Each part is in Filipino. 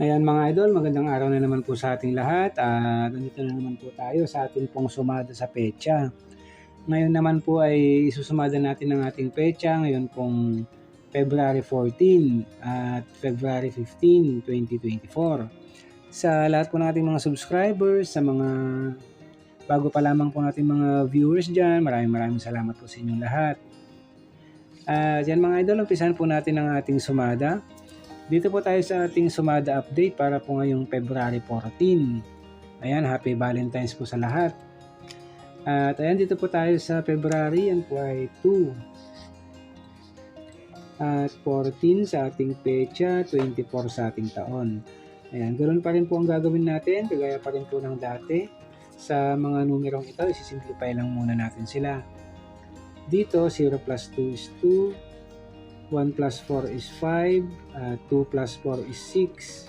Ayan mga idol, magandang araw na naman po sa ating lahat at nandito na naman po tayo sa ating pong sumada sa pecha. Ngayon naman po ay isusumada natin ang ating pecha ngayon pong February 14 at February 15, 2024. Sa lahat po ng ating mga subscribers, sa mga bago pa lamang po nating mga viewers dyan, maraming maraming salamat po sa inyong lahat. At yan mga idol, umpisahan po natin ang ating sumada. Dito po tayo sa ating sumada update para po ngayong February 14. Ayan, happy Valentine's po sa lahat. At ayan, dito po tayo sa February, yan po ay 2. At 14 sa ating pecha, 24 sa ating taon. Ayan, ganoon pa rin po ang gagawin natin, kagaya pa rin po ng dati. Sa mga numerong ito, isisimplify lang muna natin sila. Dito, 0 plus 2 is 2, 1 plus 4 is 5, uh, 2 plus 4 is 6.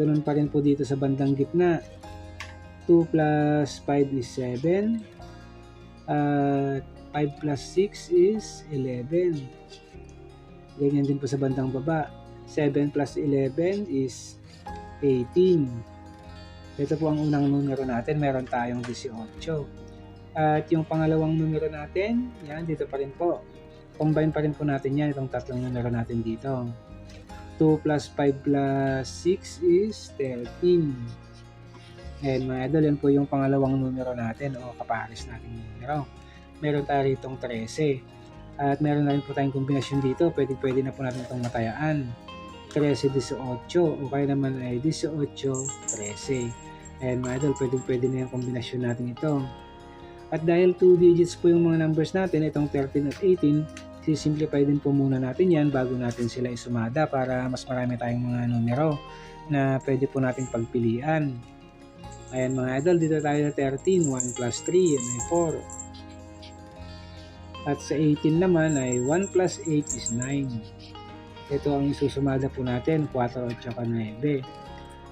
Ganun pa rin po dito sa bandang gitna. 2 plus 5 is 7. Uh, 5 plus 6 is 11. Ganyan din po sa bandang baba. 7 plus 11 is 18. Ito po ang unang numero natin. Meron tayong 18. At yung pangalawang numero natin, yan, dito pa rin po. Combine pa rin po natin yan, itong tatlong numero natin dito. 2 plus 5 plus 6 is 13. And mga idol, yan po yung pangalawang numero natin o kapares natin numero. Meron tayo ritong 13. At meron na rin po tayong kombinasyon dito. Pwede, pwede na po natin itong matayaan. 13-18 o kaya naman ay 18-13. And mga idol, pwede, pwede na yung kombinasyon natin ito. At dahil 2 digits po yung mga numbers natin, itong 13 at 18, sisimplify din po muna natin yan bago natin sila isumada para mas marami tayong mga numero na pwede po nating pagpilian. Ayan mga idol, dito tayo sa 13, 1 plus 3, yan ay 4. At sa 18 naman ay 1 plus 8 is 9. Ito ang isusumada po natin, 4 at saka 9.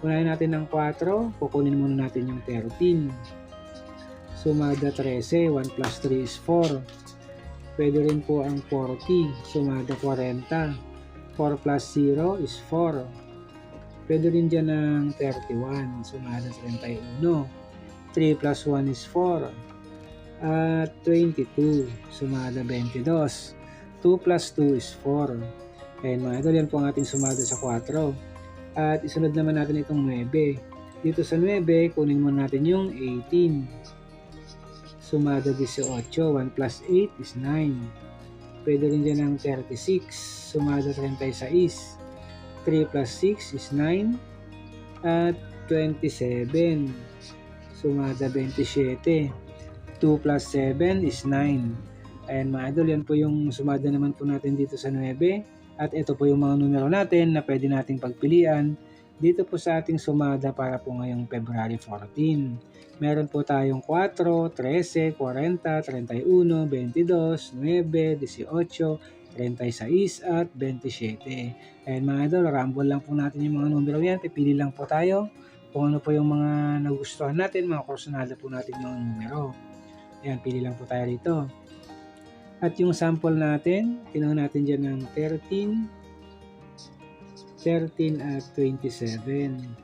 Unahin natin ng 4, kukunin muna natin yung 13. Sumada 13, 1 plus 3 is 4. Pwede rin po ang 40, sumada 40. 4 plus 0 is 4. Pwede rin dyan ng 31, sumada 31. 3 plus 1 is 4. At 22, sumada 22. 2 plus 2 is 4. Ayan mga idol, yan po ang ating sumada sa 4. At isunod naman natin itong 9. Dito sa 9, kunin muna natin yung 18. Sumada 18. 1 plus 8 is 9. Pwede rin dyan ng 36. Sumada 36. 3 plus 6 is 9. At 27. Sumada 27. 2 plus 7 is 9. Ayan mga idol, yan po yung sumada naman po natin dito sa 9. At ito po yung mga numero natin na pwede nating pagpilian dito po sa ating sumada para po ngayong February 14. Meron po tayong 4, 13, 40, 31, 22, 9, 18, 36 at 27. And mga idol, rumble lang po natin yung mga numero yan. Pipili lang po tayo kung ano po yung mga nagustuhan natin, mga kursunada po natin mga numero. Ayan, pili lang po tayo dito. At yung sample natin, kinuha natin dyan ng 13, 13 at 27.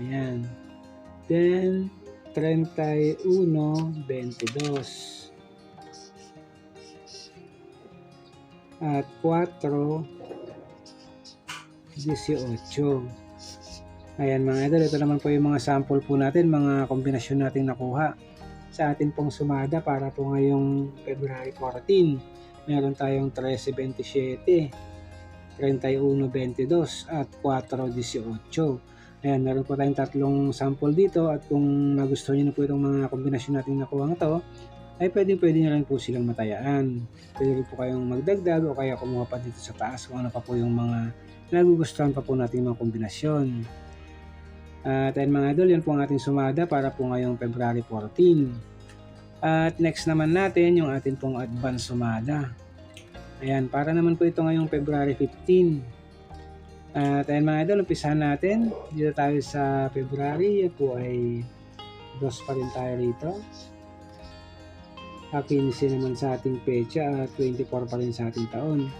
Ayan. Then, 31, 22. At 4, 18. Ayan mga idol, ito naman po yung mga sample po natin, mga kombinasyon natin nakuha sa atin pong sumada para po ngayong February 14. Meron tayong 13.27, 31.22 at 4.18. Ayan, meron po tayong tatlong sample dito at kung nagustuhan nyo na po itong mga kombinasyon natin nakuha ng to, ay pwede pwede nyo rin po silang matayaan. Pwede rin po kayong magdagdag o kaya kumuha pa dito sa taas kung ano pa po yung mga nagugustuhan pa po natin mga kombinasyon. At ayun mga idol, yan po ang ating sumada para po ngayong February 14. At next naman natin yung ating pong advance sumada. Ayan, para naman po ito ngayong February 15. At ayan mga idol, umpisahan natin. Dito tayo sa February. Yan po ay dos pa rin tayo rito. 15 naman sa ating pecha at 24 pa rin sa ating taon.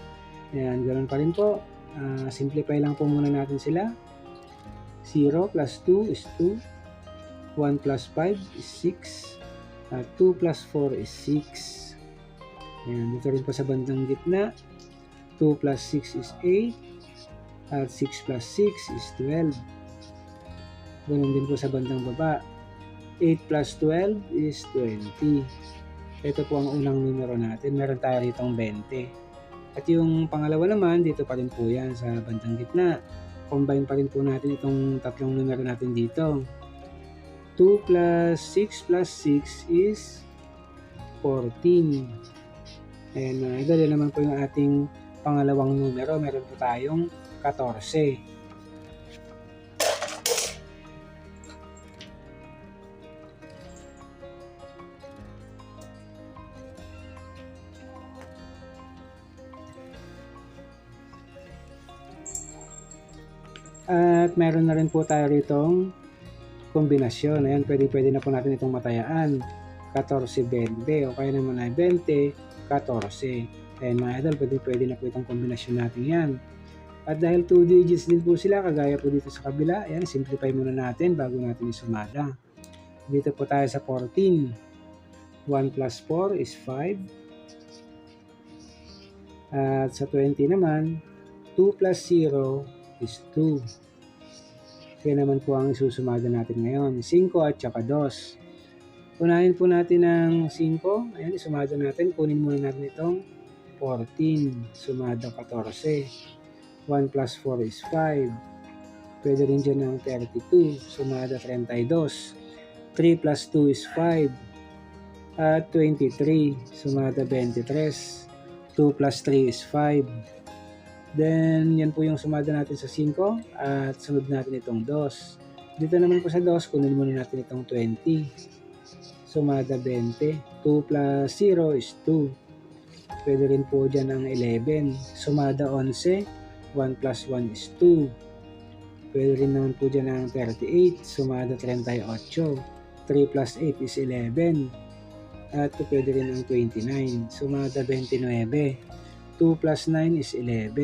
Ayan, ganoon pa rin po. Ah, simplify lang po muna natin sila. 0 plus 2 is 2. 1 plus 5 is 6. At 2 plus 4 is 6. Ayan, dito rin po sa bandang gitna. 2 plus 6 is 8. At 6 plus 6 is 12. Ganun din po sa bandang baba. 8 plus 12 is 20. Ito po ang unang numero natin. Meron tayo ritong 20. At yung pangalawa naman, dito pa rin po yan sa bandang gitna. Combine pa rin po natin itong tatlong numero natin dito. 2 plus 6 plus 6 is 14. Mga idol, yan naman po yung ating pangalawang numero. Meron po tayong 14. At meron na rin po tayo ritong kombinasyon. Ayan, pwede, pwede na po natin itong matayaan. 14-20 o kaya naman ay 20-14. Ayan mga idol, pwede, pwede na po itong kombinasyon natin yan. At dahil 2 digits din po sila, kagaya po dito sa kabila, ayan, simplify muna natin bago natin isumada. Dito po tayo sa 14. 1 plus 4 is 5. At sa 20 naman, 2 plus 0 is 2. Kaya naman po ang isusumada natin ngayon. 5 at saka 2. Unahin po natin ang 5. Ayan, isumada natin. Kunin muna natin itong 14. Sumada 14. 1 plus 4 is 5. Pwede rin dyan ng 32. Sumada 32. 3 plus 2 is 5. At 23. Sumada 23. 2 plus 3 is 5. Then, yan po yung sumada natin sa 5 at sunod natin itong 2. Dito naman po sa 2, kunin muna natin itong 20. Sumada 20. 2 plus 0 is 2. Pwede rin po dyan ang 11. Sumada 11. 1 plus 1 is 2. Pwede rin naman po dyan ang 38. Sumada 38. 3 plus 8 is 11. At pwede rin ang 29. Sumada 29. 2 plus 9 is 11.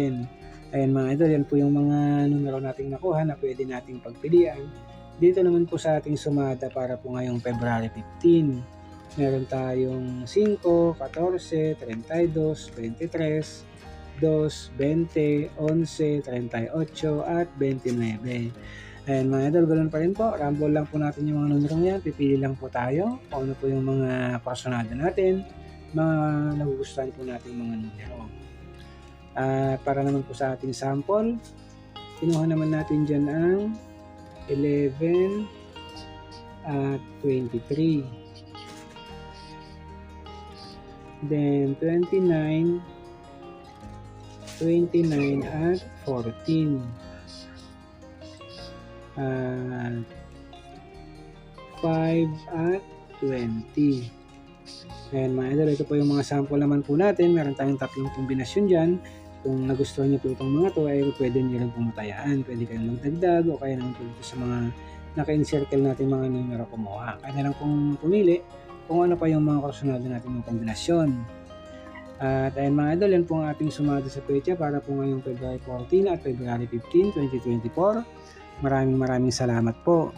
Ayan mga idol, yan po yung mga numero nating nakuha na pwede nating pagpilian. Dito naman po sa ating sumada para po ngayong February 15. Meron tayong 5, 14, 32, 23, 2, 20, 11, 38, at 29. Ayan mga idol, ganun pa rin po. Rumble lang po natin yung mga numero yan. Pipili lang po tayo kung ano po yung mga personada natin, mga nagugustuhan po natin mga numero. At para naman po sa ating sample, kinuha naman natin dyan ang 11 at 23. Then 29, 29 at 14. At 5 at 20. Ayan mga idol, ito po yung mga sample naman po natin. Meron tayong tatlong kombinasyon dyan. Kung nagustuhan niyo po itong mga to, ay pwede niyo rin pumatayaan. Pwede kayong magdagdag o kaya naman po dito sa mga naka-encircle natin mga numero kumuha. Kaya lang pong pumili kung ano pa yung mga kursunado natin ng kombinasyon. At ayun mga idol, yan po ang ating sumada sa pecha para po ngayong February 14 at February 15, 2024. Maraming maraming salamat po.